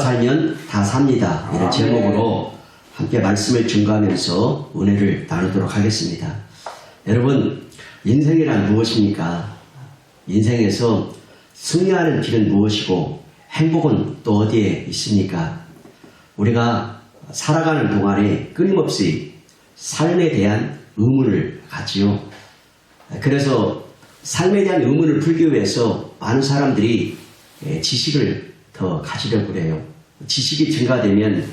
살면 다 삽니다. 이런 아멘. 제목으로 함께 말씀을 증거하면서 은혜를 나누도록 하겠습니다. 여러분, 인생이란 무엇입니까? 인생에서 승리하는 길은 무엇이고 행복은 또 어디에 있습니까? 우리가 살아가는 동안에 끊임없이 삶에 대한 의문을 가지요. 그래서 삶에 대한 의문을 풀기 위해서 많은 사람들이 예, 지식을 더 가지려고 그래요. 지식이 증가되면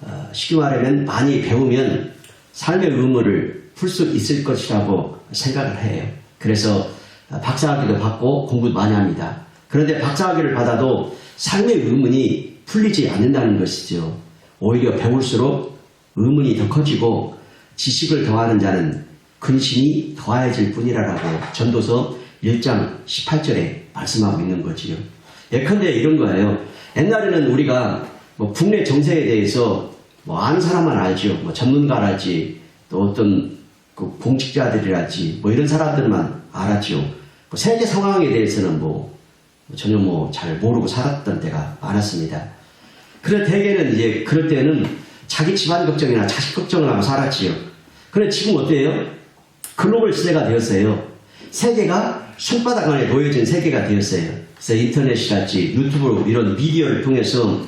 어, 쉽게 말하면 많이 배우면 삶의 의문을 풀수 있을 것이라고 생각을 해요. 그래서 어, 박사학위도 받고 공부도 많이 합니다. 그런데 박사학위를 받아도 삶의 의문이 풀리지 않는다는 것이죠. 오히려 배울수록 의문이 더 커지고 지식을 더하는 자는 근심이 더해질 뿐이라라고 전도서 1장 18절에 말씀하고 있는 거지요. 예컨대 이런 거예요. 옛날에는 우리가 뭐 국내 정세에 대해서 뭐 아는 사람만 알죠. 뭐 전문가랄지 또 어떤 그 공직자들이랄지 뭐 이런 사람들만 알았죠. 뭐 세계 상황에 대해서는 뭐 전혀 뭐 잘 모르고 살았던 때가 많았습니다. 그래 대개는 이제 그럴 때는 자기 집안 걱정이나 자식 걱정을 하고 살았지요. 그래 지금 어때요? 글로벌 시대가 되었어요. 세계가 손바닥 안에 놓여진 세계가 되었어요. 그래서 인터넷이랄지 유튜브 이런 미디어를 통해서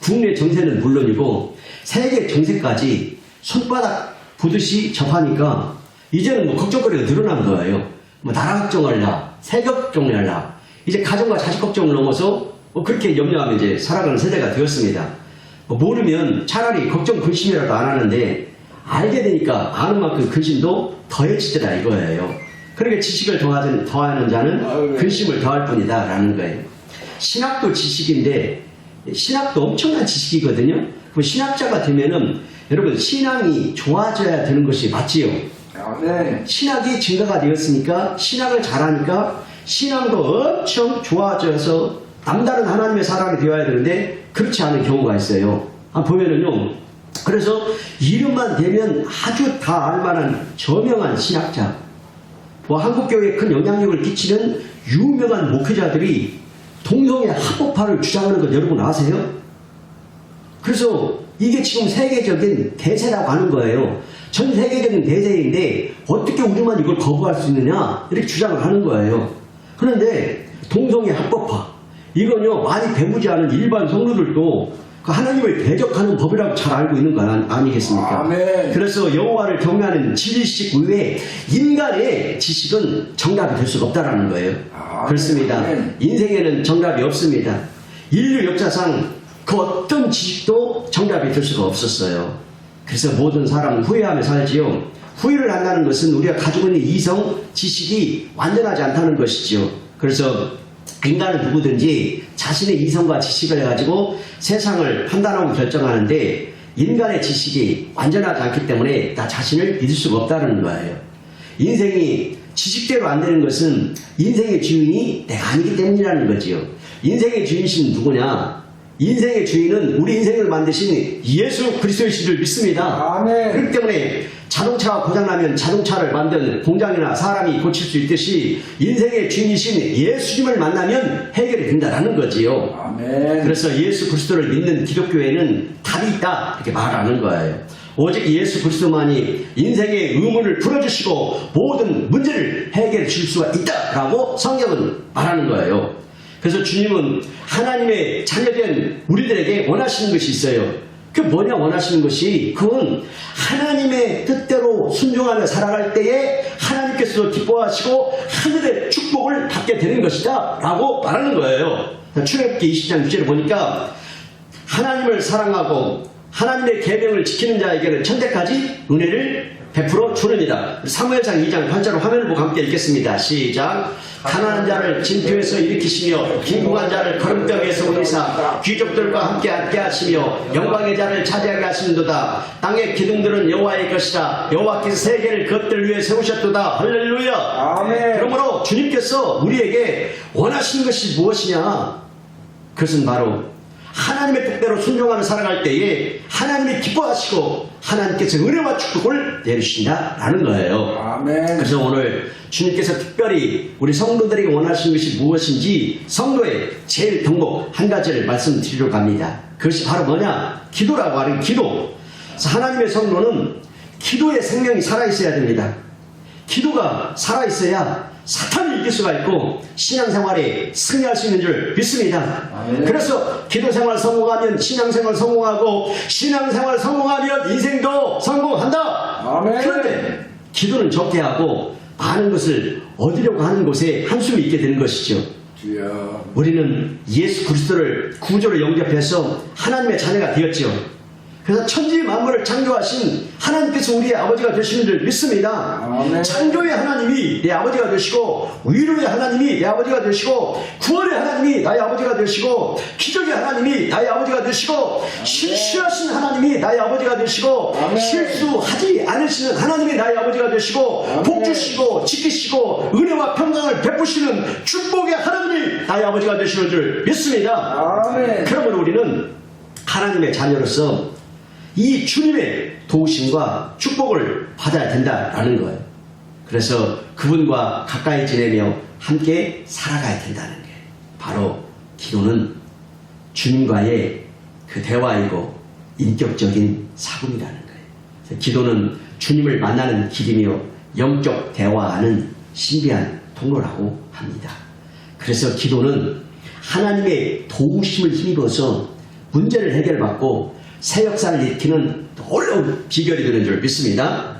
국내 정세는 물론이고 세계 정세까지 손바닥 보듯이 접하니까 이제는 뭐 걱정거리가 늘어난 거예요. 뭐 나라 걱정할라, 세계 걱정할라. 이제 가정과 자식 걱정을 넘어서 뭐 그렇게 염려하면 이제 살아가는 세대가 되었습니다. 뭐 모르면 차라리 걱정 근심이라도 안 하는데 알게 되니까 아는 만큼 근심도 더해지더라 이거예요. 그러니까 지식을 더하는, 더하는 자는 네. 근심을 더할 뿐이다 라는 거예요. 신학도 지식인데 신학도 엄청난 지식이거든요. 그 신학자가 되면은 여러분 신앙이 좋아져야 되는 것이 맞지요. 아멘. 신학이 증가가 되었으니까 신학을 잘하니까 신앙도 엄청 좋아져서 남다른 하나님의 사람이 되어야 되는데 그렇지 않은 경우가 있어요. 아, 보면은요. 그래서 이름만 되면 아주 다 알만한 저명한 신학자, 뭐 한국교회에 큰 영향력을 끼치는 유명한 목회자들이 동성애 합법화를 주장하는 것 여러분 아세요? 그래서 이게 지금 세계적인 대세라고 하는 거예요. 전 세계적인 대세인데 어떻게 우리만 이걸 거부할 수 있느냐 이렇게 주장을 하는 거예요. 그런데 동성애 합법화 이건요 많이 배우지 않은 일반 성도들도 그 하나님을 대적하는 법이라고 잘 알고 있는 거 아니- 아니겠습니까? 아멘. 그래서 여호와를 경외하는 지식 외에 인간의 지식은 정답이 될 수가 없다라는 거예요. 아멘. 그렇습니다. 인생에는 정답이 없습니다. 인류 역사상 그 어떤 지식도 정답이 될 수가 없었어요. 그래서 모든 사람은 후회하며 살지요. 후회를 한다는 것은 우리가 가지고 있는 이성, 지식이 완전하지 않다는 것이지요. 그래서 인간은 누구든지 자신의 이성과 지식을 가지고 세상을 판단하고 결정하는데 인간의 지식이 완전하지 않기 때문에 나 자신을 믿을 수가 없다는 거예요. 인생이 지식대로 안 되는 것은 인생의 주인이 내가 아니기 때문이라는 거지요. 인생의 주인이신 누구냐? 인생의 주인은 우리 인생을 만드신 예수 그리스도의 를 믿습니다. 아멘. 그렇기 때문에 자동차가 고장나면 자동차를 만든 공장이나 사람이 고칠 수 있듯이 인생의 주인이신 예수님을 만나면 해결이 된다라는 거지요. 아멘. 그래서 예수 그리스도를 믿는 기독교에는 답이 있다 이렇게 말하는 거예요. 오직 예수 그리스도만이 인생의 의문을 풀어주시고 모든 문제를 해결해 줄 수가 있다라고 성경은 말하는 거예요. 그래서 주님은 하나님의 자녀된 우리들에게 원하시는 것이 있어요. 그 뭐냐 원하시는 것이 그건 하나님의 뜻대로 순종하며 살아갈 때에 하나님께서 기뻐하시고 하늘의 축복을 받게 되는 것이다 라고 말하는 거예요. 출애굽기 20장 6절에 보니까 하나님을 사랑하고 하나님의 계명을 지키는 자에게는 천대까지 은혜를 베풀어 주느니라. 사무엘상 2장 8절 화면을 보고 함께 읽겠습니다. 시작. 가난한 자를 진토에서 일으키시며 빈궁한 자를 걸음덩이에서 올리사 귀족들과 함께 앉게 하시며 영광의 자를 차지하게 하시는도다. 땅의 기둥들은 여호와의 것이라. 여호와께서 세계를 그것들 위해 세우셨도다. 할렐루야. 아멘. 그러므로 주님께서 우리에게 원하시는 것이 무엇이냐? 그것은 바로 하나님의 뜻대로 순종하며 살아갈 때에 하나님이 기뻐하시고 하나님께서 은혜와 축복을 내리신다라는 거예요. 아멘. 그래서 오늘 주님께서 특별히 우리 성도들에게 원하시는 것이 무엇인지 성도의 제일 덕목 한 가지를 말씀드리려고 합니다. 그것이 바로 뭐냐? 기도라고 하는 기도. 그래서 하나님의 성도는 기도의 생명이 살아있어야 됩니다. 기도가 살아있어야 사탄을 이길 수가 있고 신앙생활에 승리할 수 있는 줄 믿습니다. 그래서 기도생활 성공하면 신앙생활 성공하고 신앙생활 성공하면 인생도 성공한다. 그런데 기도는 적게 하고 많은 것을 얻으려고 하는 곳에 한숨이 있게 되는 것이죠. 우리는 예수 그리스도를 구조로 영접해서 하나님의 자녀가 되었죠. 그래서 천지 만물을 창조하신 하나님께서 우리의 아버지가 되시는 줄 믿습니다. 아멘. 창조의 하나님이 내 아버지가 되시고 위로의 하나님이 내 아버지가 되시고 구원의 하나님이 나의 아버지가 되시고 기적의 하나님이 나의 아버지가 되시고 실수하신 하나님이 나의 아버지가 되시고 아멘. 실수하지 않으시는 하나님이 나의 아버지가 되시고 아멘. 복 주시고 지키시고 은혜와 평강을 베푸시는 축복의 하나님이 나의 아버지가 되시는 줄 믿습니다. 아멘. 그러면 우리는 하나님의 자녀로서 이 주님의 도우심과 축복을 받아야 된다라는 거예요. 그래서 그분과 가까이 지내며 함께 살아가야 된다는 게 바로 기도는 주님과의 그 대화이고 인격적인 사귐이라는 거예요. 기도는 주님을 만나는 길이며 영적 대화하는 신비한 통로라고 합니다. 그래서 기도는 하나님의 도우심을 힘입어서 문제를 해결받고 새 역사를 일으키는 놀라운 비결이 되는 줄 믿습니다.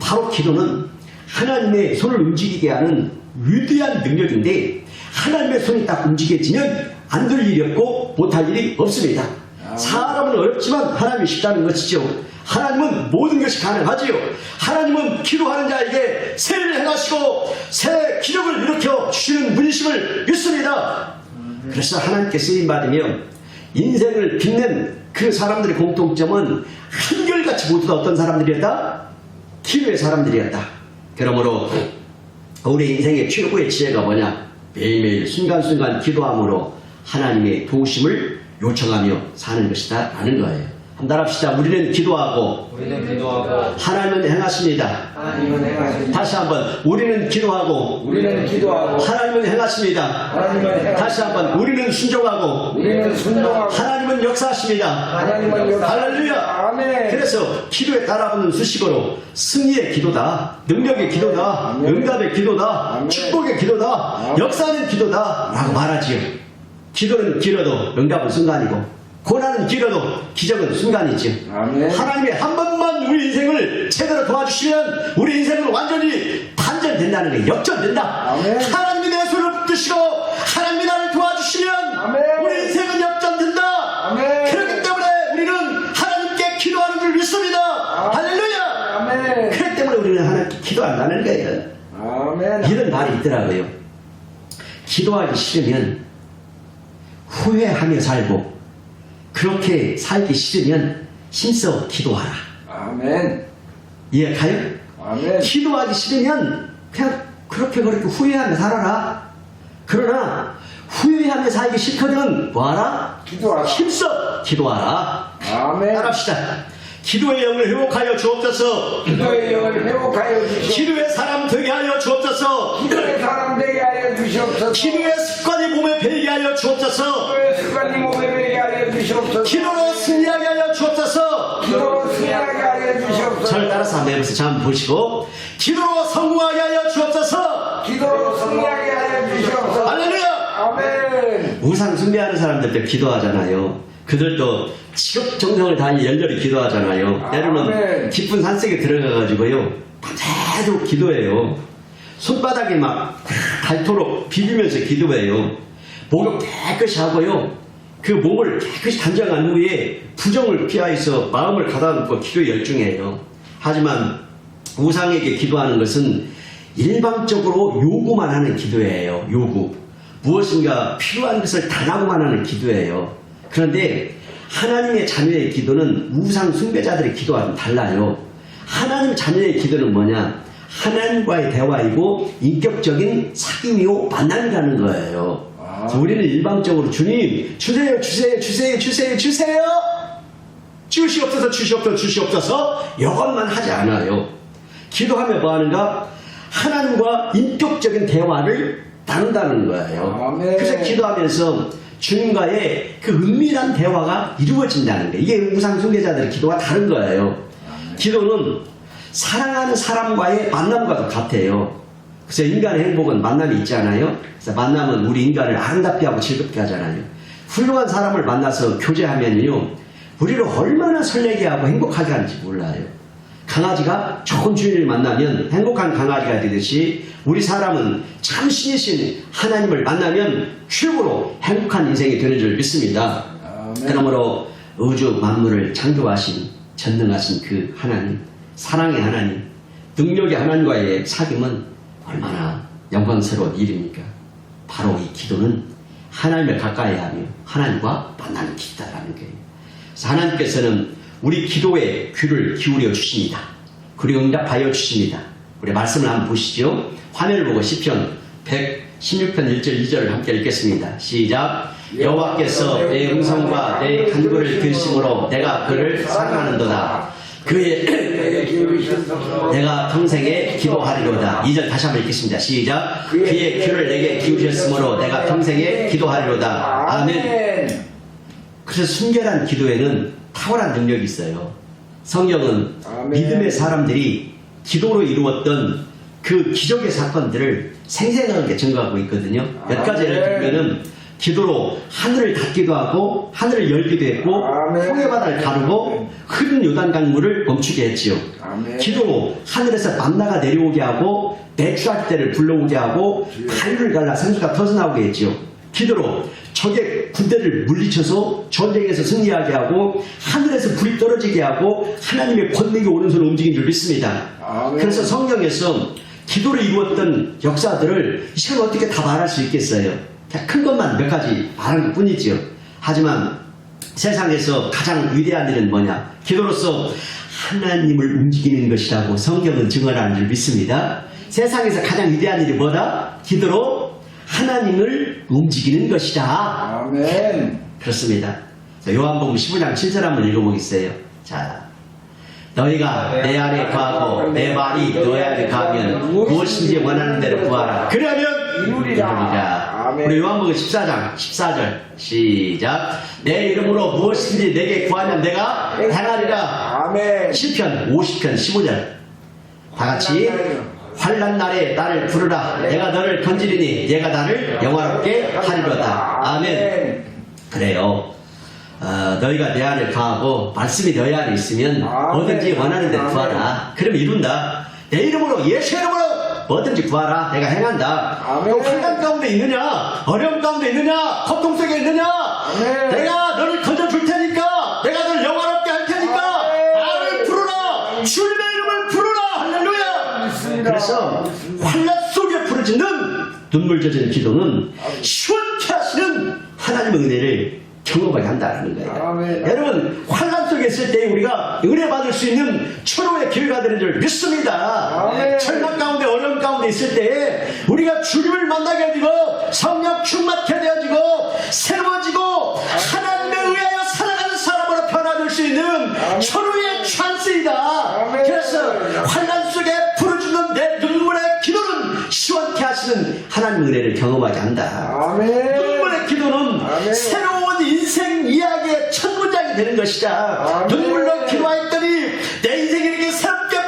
바로 기도는 하나님의 손을 움직이게 하는 위대한 능력인데 하나님의 손이 딱 움직여지면 안 될 일이 없고 못할 일이 없습니다. 사람은 어렵지만 하나님이 쉽다는 것이죠. 하나님은 모든 것이 가능하지요. 하나님은 기도하는 자에게 새를 행하시고 새 기적을 일으켜 주시는 분이심을 믿습니다. 그래서 하나님께 쓰임 받으면 인생을 빛낸 그 사람들의 공통점은 한결같이 모두 다 어떤 사람들이었다? 기도의 사람들이었다. 그러므로 우리 인생의 최고의 지혜가 뭐냐? 매일매일 순간순간 기도함으로 하나님의 도우심을 요청하며 사는 것이다. 라는 거예요. 한달 합시다. 우리는 기도하고 우리는 기도하고 하나님은 행하십니다. 하나님은 행하십니다. 다시 한번 우리는 기도하고 우리는 기도하고 하나님은 행하십니다. 하나님은 행하십니다. 다시 한번 우리는 순종하고 우리는 순종하고 하나님은 역사하십니다. 하나님은 역사. 할렐루야. 아멘. 그래서 기도에 따라붙는 수식어로 승리의 기도다, 능력의 기도다, 아멘. 응답의 기도다, 아멘. 축복의 기도다, 아멘. 역사는 기도다라고 말하지요. 기도는 길어도 응답은 순간이고 고난은 길어도 기적은 순간이지요. 하나님이 한 번만 우리 인생을 제대로 도와주시면 우리 인생은 완전히 반전된다는 게 역전된다. 아멘. 하나님이 내 손을 붙드시고 하나님이 나를 도와주시면 아멘. 우리 인생은 역전된다. 아멘. 그렇기 때문에 우리는 하나님께 기도하는 줄 믿습니다. 할렐루야. 아멘. 그렇기 때문에 우리는 하나님께 기도한다는 거예요. 아멘. 이런 말이 있더라고요. 기도하기 싫으면 후회하며 살고 그렇게 살기 싫으면 힘써 기도하라. 아멘. 이해 가요? 아멘. 기도하기 싫으면 그냥 그렇게 그렇게 후회하며 살아라. 그러나 후회하며 살기 싫거든 뭐하라? 기도하라. 힘써 기도하라. 아멘. 따라합시다. 기도의 영을 회복하여 주옵소서. 기도의 영을 회복하여 주시옵소서. 기도의 사람 되게 하여 주옵소서. 기도의 사람 되게 하여 주시옵소서. 기도의 습관이 몸에 배이게 하여 주옵소서. 기도의 습관이 몸에 배게 하여 주시옵소서. 기도로 승리하게 하여 주옵소서. 기도로 승리하게 하여 주시옵소서. 저를 따라서 한번 해보세요. 자, 한번 보시고. 기도로 성공하게 하여 주옵소서. 기도로 승리하게 하여 주시옵소서. 할렐루야! 아멘. 우상 숭배하는 사람들도 기도하잖아요. 그들도 지극 정성을 다하여 열렬히 기도하잖아요. 때로는 아멘. 깊은 산속에 들어가가지고요. 밤새도록 기도해요. 손바닥에 막 닳도록 비비면서 기도해요. 목욕 깨끗이 하고요. 그 몸을 깨끗이 단정한 후에 부정을 피하여서 마음을 가다듬고 기도에 열중해요. 하지만 우상에게 기도하는 것은 일방적으로 요구만 하는 기도예요. 요구. 무엇인가 필요한 것을 당하고만 하는 기도예요. 그런데 하나님의 자녀의 기도는 우상 숭배자들의 기도와는 달라요. 하나님 자녀의 기도는 뭐냐? 하나님과의 대화이고 인격적인 사귐이요 만남이라는 거예요. 우리는 일방적으로 주님 주세요 주세요 주세요 주세요 주세요 주시옵소서 주시옵소서 주시옵소서 이것만 하지 않아요. 기도하며 뭐 하는가? 하나님과 인격적인 대화를 나눈다는 거예요. 그래서 기도하면서 주님과의 그 은밀한 대화가 이루어진다는 거예요. 이게 우상 숭배자들의 기도가 다른 거예요. 기도는 사랑하는 사람과의 만남과도 같아요. 그래서 인간의 행복은 만남이 있잖아요. 그래서 만남은 우리 인간을 아름답게 하고 즐겁게 하잖아요. 훌륭한 사람을 만나서 교제하면요. 우리를 얼마나 설레게 하고 행복하게 하는지 몰라요. 강아지가 좋은 주인을 만나면 행복한 강아지가 되듯이 우리 사람은 참 신이신 하나님을 만나면 최고로 행복한 인생이 되는 줄 믿습니다. 아멘. 그러므로 우주 만물을 창조하신 전능하신 그 하나님, 사랑의 하나님, 능력의 하나님과의 사귐은 얼마나 영광스러운 일입니까? 바로 이 기도는 하나님을 가까이 하며 하나님과 만나는 길이다라는 거예요. 그래서 하나님께서는 우리 기도에 귀를 기울여 주십니다. 그리고 응답하여 주십니다. 우리 말씀을 한번 보시죠. 화면을 보고 시편 116편 1절 2절을 함께 읽겠습니다. 시작. 여호와께서 내 음성과 내 간구를 들으심으로 내가 그를 사랑하는도다. 그의. 내가 평생에 기도하리로다. 2절 다시 한번 읽겠습니다. 시작. 그의 귀를 내게 기우셨으므로 내가 평생에 기도하리로다. 아멘. 그래서 순결한 기도에는 탁월한 능력이 있어요. 성경은. 믿음의 사람들이 기도로 이루었던 그 기적의 사건들을 생생하게 증거하고 있거든요. 몇 가지를. 들면은 기도로 하늘을 닫기도 하고 하늘을 열기도 했고. 홍해 바다를 가르고 흐른 요단 강물을 멈추게 했지요. 아멘. 기도로 하늘에서 만나가 내려오게 하고 내추할 때를 불러오게 하고 다리를 갈라 생수가 터져나오게 했지요. 기도로 적의 군대를 물리쳐서 전쟁에서 승리하게 하고 하늘에서 불이 떨어지게 하고 하나님의 권능이 오른손을 움직인 줄 믿습니다. 아멘. 그래서 성경에서 기도를 이루었던 역사들을 이 시간 어떻게 다 말할 수 있겠어요? 큰 것만 몇 가지 말한 것 뿐이지요. 하지만 세상에서 가장 위대한 일은 뭐냐? 기도로서 하나님을 움직이는 것이라고 성경은 증언하는 줄 믿습니다. 세상에서 가장 위대한 일이 뭐다? 기도로 하나님을 움직이는 것이다. 아멘. 그렇습니다. 자, 요한복음 15장 7절 한번 읽어보겠어요. 자, 너희가 내 안에 거하고 내 말이 너희 안에 거하면 무엇인지 원하는 대로 구하라. 그러면 이루리라. 아멘. 우리 요한복음 14장 14절. 시작. 내 이름으로 무엇인지 내게 구하면 내가 행하리라. 아멘. 시편 50편 15절. 다 같이 환란 날에 나를 부르라. 내가 너를 건지리니 내가 나를 영화롭게 하리로다. 아멘. 그래요. 어, 너희가 내 안에 가하고 말씀이 너희 안에 있으면. 뭐든지 원하는 대로. 구하라. 그럼 이룬다. 내 이름으로 예수 이름으로 뭐든지 구하라 내가 행한다 아멘. 환란 가운데 있느냐 어려움 가운데 있느냐 고통 속에 있느냐 아멘. 내가 너를 건져줄 테니까 내가 너를 영화롭게 할 테니까. 나를 부르라 주님의 이름을 부르라 할렐루야 믿습니다. 그래서. 환란 속에 부르짖는 눈물 젖은 기도는 시원케 하시는 하나님의 은혜를 경험하게 한다는 거예요 아멘. 여러분 환란 있을 때 우리가 은혜 받을 수 있는 철호의 기회가 되는 줄 믿습니다 아멘. 절망 가운데 어려움 가운데 있을 때 우리가 주님을 만나게 되고 성령 충만케 되어지고 새로워지고 하나님에 의하여 살아가는 사람으로 변화될 수 있는 철호의 찬스이다. 그래서 환란 속에 부르짖는 내 눈물의 기도는 시원케 하시는 하나님의 은혜를 경험하게 한다 아멘. 눈물의 기도는 아멘. 새로운 인생 이야기의 첫 문 되는 것이다. 눈물로 기도했더니 내 인생이 이렇게 새롭게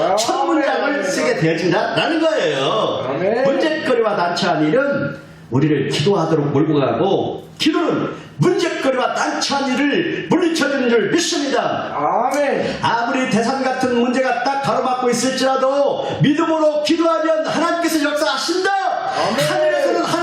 아멘. 첫 문장을 쓰게 되어진다라는 거예요. 문제거리와 난처한 일은 우리를 기도하도록 몰고 가고 기도는 문제거리와 난처한 일을 물리쳐주는 줄 믿습니다. 아멘. 아무리 대산 같은 문제가 딱 가로막고 있을지라도 믿음으로 기도하면 하나님께서 역사하신다. 아멘. 하늘에서는 하늘문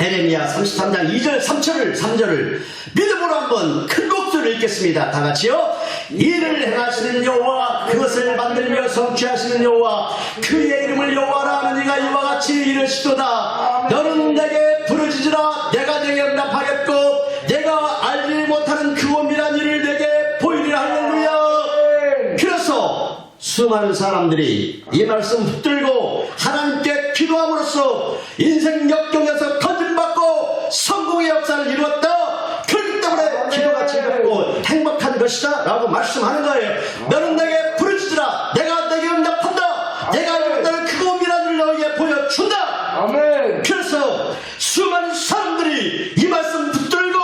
에레미야 33장 2절 3절을 3절을 믿음으로 한번 큰 곡소를 읽겠습니다. 다 같이요. 이를 행하시는 여호와 그것을 만들며 성취하시는 여호와 그의 이름을 여호와라 하는 이가 이와 같이 이르시도다. 너는 내게 부르짖으라. 내가 내게 응답하겠고 내가 알지 못하는 그 원밀한 일을 내게 보이리라. 할렐루야. 그래서 수많은 사람들이 이 말씀 붙들고 하나님께 기도함으로써 인생 역경에서 건진받고 성공의 역사를 이루었다. 그렇기 때문에 기도가 즐겁고 행복한 것이다 라고 말씀하는 거예요. 너는 내게 부르짖으라. 내가 내게 응답한다. 내가 이루었다는 그거 미라를 너에게 보여준다. 아멘. 그래서 수많은 사람들이 이 말씀 붙들고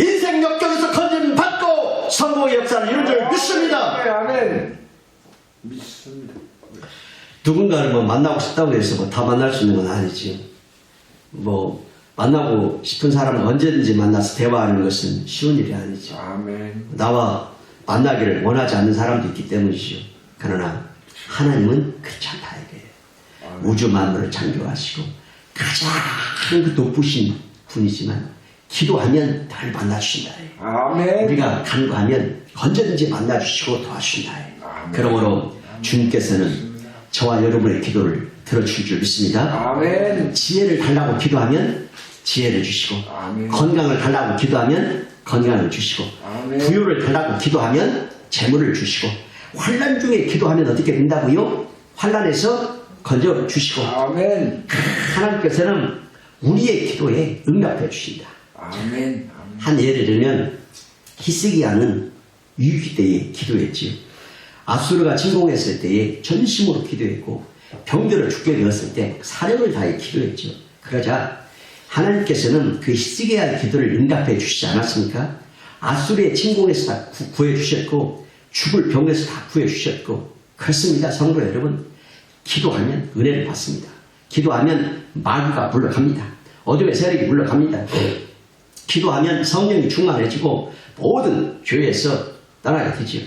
인생 역경에서 건진받고 성공의 역사를 이룬 줄 믿습니다. 아멘. 아멘. 믿습니다. 누군가를 뭐 만나고 싶다고 해서 뭐 다 만날 수 있는 건 아니지요. 뭐 만나고 싶은 사람은 언제든지 만나서 대화하는 것은 쉬운 일이 아니죠. 아멘. 나와 만나기를 원하지 않는 사람도 있기 때문이죠. 그러나 하나님은 그렇지 않다 이거예요. 우주 만물을 창조하시고 가장 그 높으신 분이지만 기도하면 날 만나주신다. 아멘. 우리가 간구하면 언제든지 만나주시고 도와주신다. 그러므로 주님께서는 저와 여러분의 기도를 들어줄 줄 믿습니다. 아멘. 지혜를 달라고 기도하면 지혜를 주시고 아멘. 건강을 달라고 기도하면 건강을 주시고 아멘. 부유를 달라고 기도하면 재물을 주시고 환란 중에 기도하면 어떻게 된다고요? 환란에서 건져 주시고 아멘. 하나님께서는 우리의 기도에 응답해 주신다. 아멘. 한 예를 들면 히스기야는 위기 때에 기도했지요. 아수르가 침공했을 때에 전심으로 기도했고 병들어 죽게 되었을 때 사력을 다해 기도했죠. 그러자 하나님께서는 그 히스기야의 기도를 응답해 주시지 않았습니까? 아수르의 침공에서 다 구- 구해 주셨고 죽을 병에서 다 구해 주셨고 그렇습니다. 성도 여러분 기도하면 은혜를 받습니다. 기도하면 마귀가 물러갑니다. 어둠의 세력이 물러갑니다. 기도하면 성령이 충만해지고 모든 교회에서 떠나게 되지요.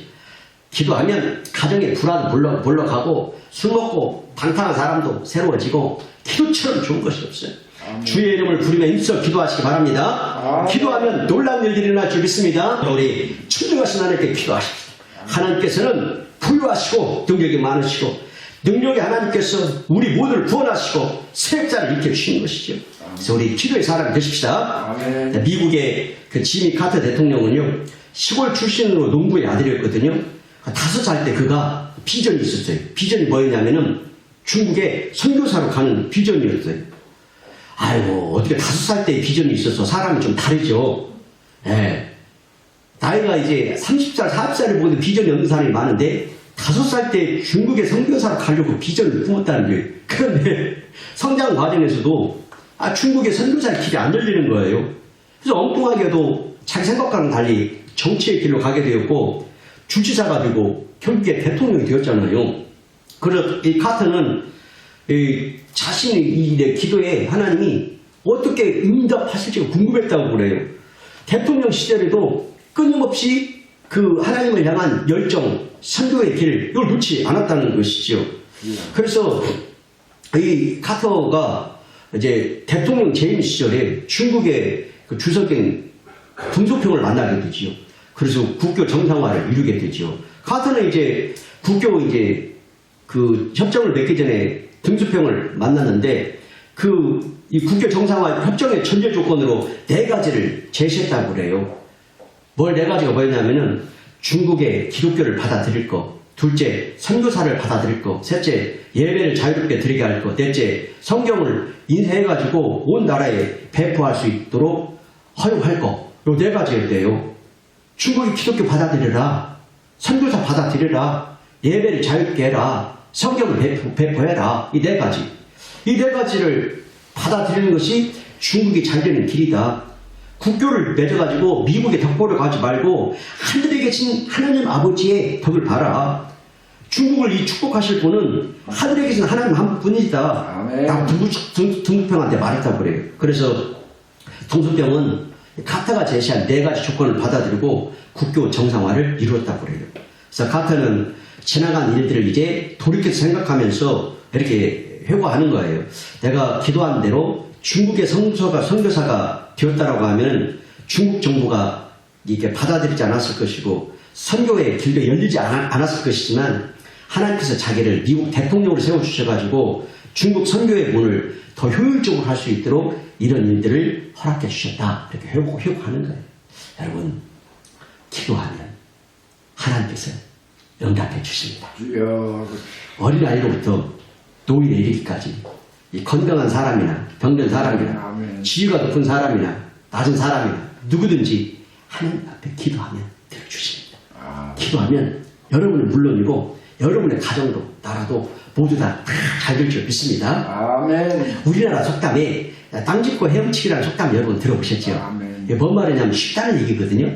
기도하면 가정의 불안 물러, 물러가고 술 먹고 방탕한 사람도 새로워지고 기도처럼 좋은 것이 없어요. 주의 이름을 부르며 입서 기도하시기 바랍니다. 아멘. 기도하면 놀라운 일들이 일어날 줄 믿습니다. 우리 충중하신 하나님께 기도하십시오. 하나님께서는 부유하시고 능력이 많으시고 능력의 하나님께서 우리 모두를 구원하시고 세역자를 일으켜 주시는 것이죠. 그래서 우리 기도의 사람이 되십시다. 아멘. 미국의 그 지미 카터 대통령은요 시골 출신으로 농부의 아들이었거든요. 다섯 살 때 그가 비전이 있었어요. 비전이 뭐였냐면은 중국에 선교사로 가는 비전이었어요. 아이고 어떻게 다섯 살 때 비전이 있어서 사람이 좀 다르죠. 예. 나이가 이제 30살, 40살을 보는 비전이 없는 사람이 많은데 다섯 살 때 중국의 선교사로 가려고 비전을 품었다는 거예요. 그런데 성장 과정에서도 아 중국의 선교사의 길이 안 열리는 거예요. 그래서 엉뚱하게도 자기 생각과는 달리 정치의 길로 가게 되었고 주지사가 되고 결국에 대통령이 되었잖아요. 그래서 이 카터는 이 자신의 이 기도에 하나님이 어떻게 응답하실지가 궁금했다고 그래요. 대통령 시절에도 끊임없이 그 하나님을 향한 열정, 선교의 길, 이걸 놓지 않았다는 것이죠. 그래서 이 카터가 이제 대통령 재임 시절에 중국의 그 주석인 등소평을 만나게 되지요. 그래서 국교 정상화를 이루게 되지요. 카터는 이제 국교 이제 그 협정을 맺기 전에 등수평을 만났는데 그 이 국교 정상화 협정의 전제 조건으로 네 가지를 제시했다고 그래요. 뭘 네 가지가 뭐였냐면은 중국의 기독교를 받아들일 거, 둘째 선교사를 받아들일 거, 셋째 예배를 자유롭게 드리게 할 거, 넷째 성경을 인쇄해가지고 온 나라에 배포할 수 있도록 허용할 거. 요네 가지였대요. 중국이 기독교 받아들여라. 선교사 받아들여라. 예배를 자유롭게 해라. 성경을 배포, 배포해라. 이 네 가지. 이 네 가지를 받아들이는 것이 중국이 잘 되는 길이다. 국교를 맺어가지고 미국의 덕보를 가지 말고 하늘에 계신 하나님 아버지의 덕을 봐라. 중국을 이 축복하실 분은 하늘에 계신 하나님 한 분이다. 라고 등북평한테 말했다고 그래요. 그래서 동수병은 카타가 제시한 네 가지 조건을 받아들이고 국교 정상화를 이루었다고 그래요. 그래서 카타는 지나간 일들을 이제 돌이켜서 생각하면서 이렇게 회고하는 거예요. 내가 기도한 대로 중국의 성서가 선교사가 되었다라고 하면 중국 정부가 이게 받아들이지 않았을 것이고 선교의 길도 열리지 않- 않았을 것이지만 하나님께서 자기를 미국 대통령으로 세워주셔가지고 중국 선교의 문을 더 효율적으로 할 수 있도록 이런 일들을 허락해 주셨다. 이렇게 회복, 회복하는 거예요. 여러분, 기도하면 하나님께서 응답해 주십니다. 어린아이로부터 노인에 이르기까지 이 건강한 사람이나 병든 사람이나. 지위가 높은 사람이나 낮은 사람이나 누구든지 하나님 앞에 기도하면 들어주십니다. 아, 기도하면 여러분은 물론이고 여러분의 가정도 나라도 모두 다 잘 될 줄 믿습니다. 아멘. 우리나라 속담에 땅 짓고 헤엄치기라는 속담 여러분 들어보셨죠? 아멘. 뭔 말이냐면 쉽다는 얘기거든요.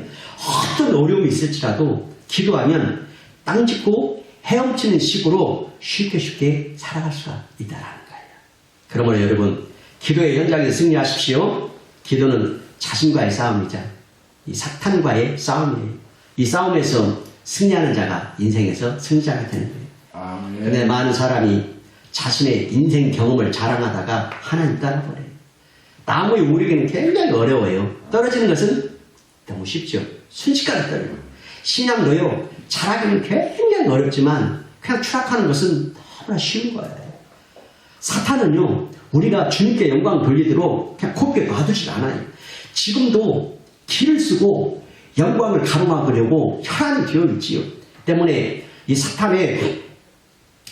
어떤 어려움이 있을지라도 기도하면 땅 짓고 헤엄치는 식으로 쉽게 쉽게 살아갈 수가 있다는 거예요. 그러므로 여러분 기도의 현장에 승리하십시오. 기도는 자신과의 싸움이자 이 사탄과의 싸움이에요. 이 싸움에서 승리하는 자가 인생에서 승자가 되는 거예요. 아멘. 근데 많은 사람이 자신의 인생 경험을 자랑하다가 하나님 따라버려요. 나무의 오르기는 굉장히 어려워요. 떨어지는 것은 너무 쉽죠. 순식간에 떨어져요. 신앙도요, 잘하기는 굉장히 어렵지만 그냥 추락하는 것은 너무나 쉬운 거예요. 사탄은요, 우리가 주님께 영광 돌리도록 그냥 곱게 놔두질 않아요. 지금도 길을 쓰고 영광을 가로막으려고 혈안이 되어 있지요. 때문에 이 사탄의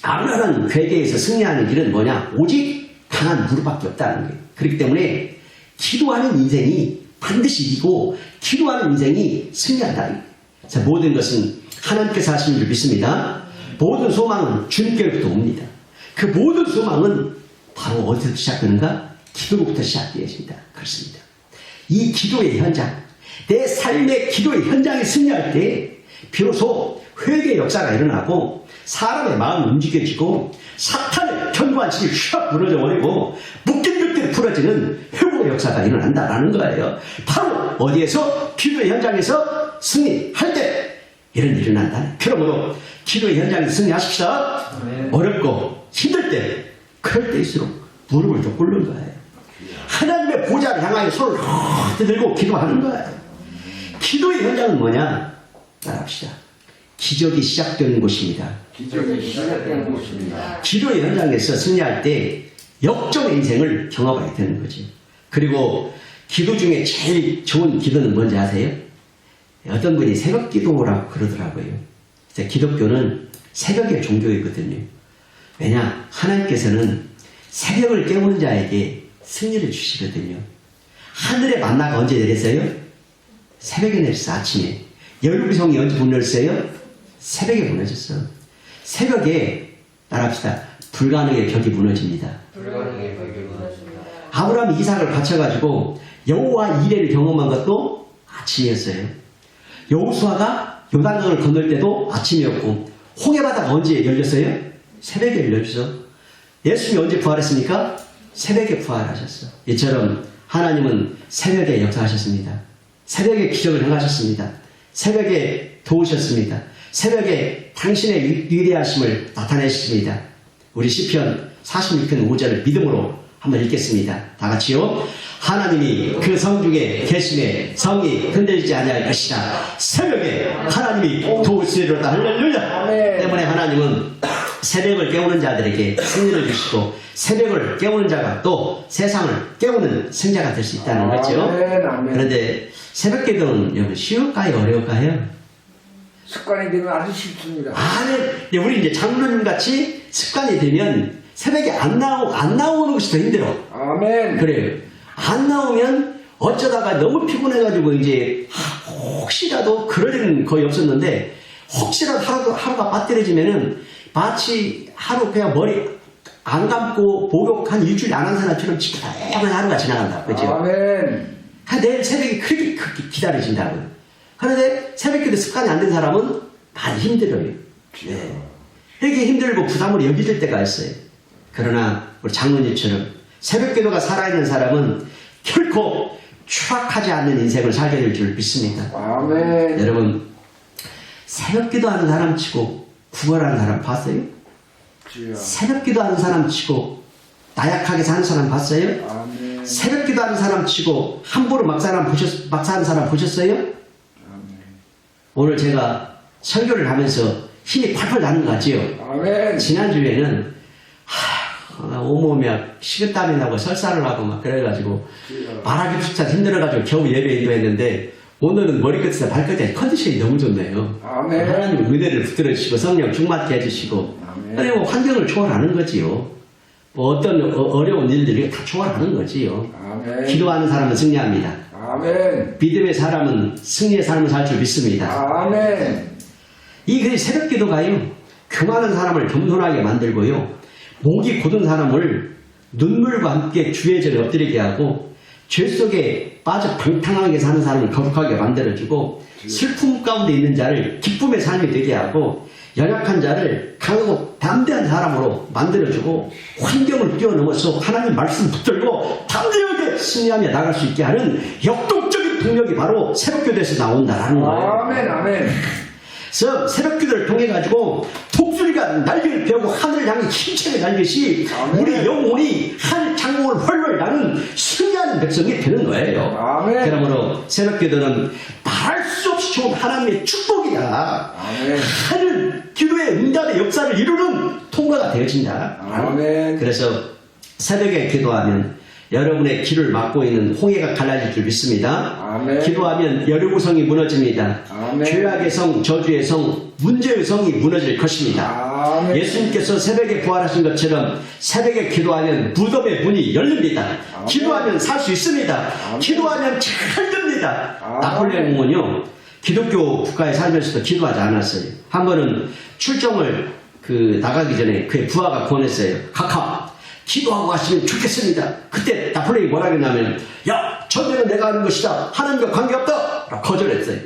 악랄한 괴계에서 승리하는 길은 뭐냐? 오직 강한 무릎밖에 없다는 거예요. 그렇기 때문에 기도하는 인생이 반드시 이기고 기도하는 인생이 승리한다. 자, 모든 것은 하나님께서 하시는 줄 믿습니다. 모든 소망은 주님께로부터 옵니다. 그 모든 소망은 바로 어디서 시작되는가? 기도로부터 시작되어집니다. 그렇습니다. 이 기도의 현장, 내 삶의 기도의 현장에 승리할 때 비로소 회개의 역사가 일어나고 사람의 마음이 움직여지고 사탄의 견고한 질이 휘어 무너져 버리고 묶임묶임 풀어지는 회복의 역사가 일어난다라는 거예요. 바로 어디에서 기도의 현장에서 승리할 때 이런 일이 일어난다. 그러므로 기도의 현장에서 승리하십시다. 어렵고 힘들 때 그럴 때일수록 무릎을 더 꿇는 거예요. 하나님의 보좌를 향하여 손을 확 들고 기도하는 거예요. 기도의 현장은 뭐냐? 따라합시다. 기적이 시작되는 곳입니다. 기적이 시작된 곳입니다. 기도의 현장에서 승리할 때 역전의 인생을 경험하게 되는 거죠. 그리고 기도 중에 제일 좋은 기도는 뭔지 아세요? 어떤 분이 새벽 기도라고 그러더라고요. 기독교는 새벽의 종교이거든요. 왜냐? 하나님께서는 새벽을 깨우는 자에게 승리를 주시거든요. 하늘의 만나가 언제 내렸어요? 새벽에 내렸어, 아침에. 열구성이 언제 보내렸어요? 새벽에 보내졌어. 새벽에, 따라합시다. 불가능의 벽이 무너집니다. 불가능의 벽이 무너집니다. 아브라함이 이삭을 바쳐가지고 여호와 이레를 경험한 것도 아침이었어요. 여호수아가 요단강을 건널 때도 아침이었고 홍해바다가 언제 열렸어요? 새벽에 열렸죠. 예수님이 언제 부활했습니까? 새벽에 부활하셨어. 이처럼 하나님은 새벽에 역사하셨습니다. 새벽에 기적을 행하셨습니다. 새벽에 도우셨습니다. 새벽에 당신의 위- 위대하심을 나타내셨습니다. 우리 시편 46편 5절을 믿음으로 한번 읽겠습니다. 다 같이요. 하나님이 그 성 중에 계심에 성이 흔들리지 아니할 것이다. 새벽에 하나님이 도우시리로다. 할렐루야. 때문에 하나님은 새벽을 깨우는 자들에게 승리를 주시고 새벽을 깨우는 자가 또 세상을 깨우는 승자가 될 수 있다는 거죠. 그런데 새벽 기도는 여러분 쉬울까요? 어려울까요? 습관이 되면 아주 쉽습니다. 아니, 우리 이제 장로님 같이 습관이 되면 새벽에 안 나오, 안 나오는 것이 더 힘들어. 아멘. 그래요. 안 나오면 어쩌다가 너무 피곤해가지고 이제 하, 혹시라도 그럴 일은 거의 없었는데 혹시라도 하루도, 하루가 빠뜨려지면은 마치 하루 그냥 머리 안 감고 목욕 한 일주일 안 한 사람처럼 지푸다만 하루가 지나간다. 그죠? 아멘. 아, 내일 새벽이 그렇게, 그렇게 기다려진다고요. 그런데 새벽기도 습관이 안 된 사람은 많이 힘들어요. 네. 이렇게 힘들고 부담으로 여겨질 때가 있어요. 그러나 우리 장로님처럼 새벽 기도가 살아있는 사람은 결코 추락하지 않는 인생을 살게 될 줄 믿습니다. 아멘. 여러분 새벽 기도 하는 사람 치고 구걸하는 사람 봤어요? 주여. 새벽 기도 하는 사람 치고 나약하게 사는 사람 봤어요? 아멘. 새벽 기도하는 사람 치고 함부로 막 사람 보셨, 막 사는 사람 보셨어요? 아멘. 오늘 제가 설교를 하면서 힘이 펄펄 나는 것 같지요? 아멘. 지난주에는 하, 온몸에 식은땀이 나고 설사를 하고 막 그래가지고 주여. 말하기조차 힘들어가지고 겨우 예배 인도했는데 오늘은 머리끝에서 발끝에 컨디션이 너무 좋네요. 아멘. 하나님 은혜를 붙들어 주시고 성령 충만케 해주시고. 그리고 환경을 초월하는 거지요. 뭐 어떤 어- 어려운 일들이 다 초월하는 거지요. 아멘. 기도하는 사람은 승리합니다. 아멘. 믿음의 사람은 승리의 삶을 살 줄 믿습니다. 아멘. 이그 새벽 기도가요. 교만한 사람을 겸손하게 만들고요. 목이 곧은 사람을 눈물과 함께 주의 전에 엎드리게 하고 죄 속에 빠져 방탕하게 사는 사람을 거룩하게 만들어주고 슬픔 가운데 있는 자를 기쁨의 삶이 되게 하고 연약한 자를 강하고 담대한 사람으로 만들어주고 환경을 뛰어넘어서 하나님 말씀 붙들고 담대하게 승리하며 나갈 수 있게 하는 역동적인 동력이 바로 새벽교대에서 나온다라는 거예요. 아멘. 아멘. 그래서 새벽 기도를 통해 가지고 독수리가 날개를 펴고 하늘을 향해 힘차게 날듯이. 우리 영혼이 하늘 창공을 훨훨 나는 승리하는 백성이 되는 거예요. 아멘. 그러므로 새벽 기도는 말할 수 없이 좋은 하나님의 축복이다. 아멘. 하늘 기도의 응답의 역사를 이루는 통과가 되어진다. 아멘. 그래서 새벽에 기도하면 여러분의 길을 막고 있는 홍해가 갈라질 줄 믿습니다. 아멘. 기도하면 여류구성이 무너집니다. 아멘. 죄악의 성, 저주의 성, 문제의 성이 무너질 것입니다. 아멘. 예수님께서 새벽에 부활하신 것처럼 새벽에 기도하면 무덤의 문이 열립니다. 아멘. 기도하면 살 수 있습니다. 아멘. 기도하면 잘 됩니다. 나폴레옹은요, 기독교 국가에 살면서도 기도하지 않았어요. 한 번은 출정을 그 나가기 전에 그의 부하가 권했어요. 각하, 기도하고 가시면 좋겠습니다. 그때 나폴레옹이 뭐라 했냐면, 야, 전쟁은 내가 하는 것이다. 하나님과 관계없다. 라고 거절했어요.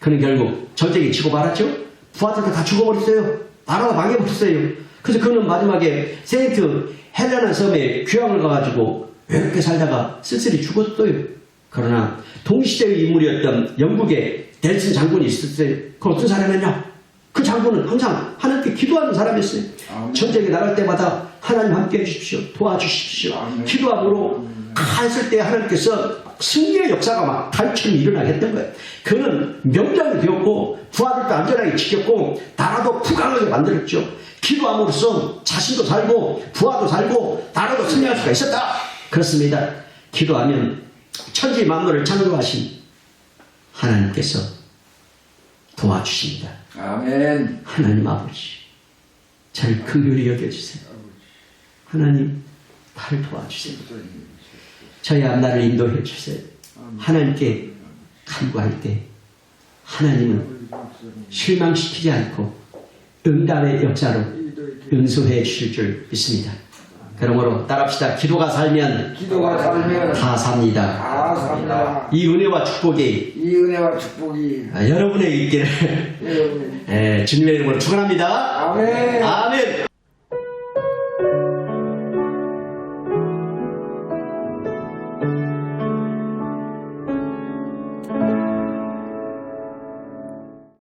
그는 결국 전쟁에 지고 말았죠. 부하들도 다 죽어버렸어요. 나라가 망해버렸어요. 그래서 그는 마지막에 세인트 헬레나 섬에 귀향을 가가지고 외롭게 살다가 쓸쓸히 죽었어요. 그러나 동시대의 인물이었던 영국의 nel슨 장군이 있었어요. 그 어떤 사람이냐? 그 장군은 항상 하나님께 기도하는 사람이었어요. 아멘. 전쟁에 나갈 때마다 하나님 함께 해주십시오. 도와주십시오. 아멘. 기도함으로 갔을 때 하나님께서 승리의 역사가 막 달처럼 일어나게 했던 거예요. 그는 명장이 되었고 부하들도 안전하게 지켰고 나라도 부강하게 만들었죠. 기도함으로써 자신도 살고 부하도 살고 나라도 승리할 수가 있었다. 그렇습니다. 기도하면 천지 만물을 창조하신 하나님께서 도와주십니다. 아멘. 하나님 아버지, 저를 긍휼히 여겨주세요. 하나님, 나를 도와주세요. 저희 앞날을 인도해 주세요. 하나님께 간구할 때 하나님은 실망시키지 않고 응답의 역사로 응수해 주실 줄 믿습니다. 그러므로 따라합시다. 기도가 살면 기도가 살면 다 삽니다. 다 삽니다. 이 은혜와 축복이 이 은혜와 축복이 여러분의 있기를 여러분 예, 주님의 이름으로 축원합니다. 아멘. 아멘.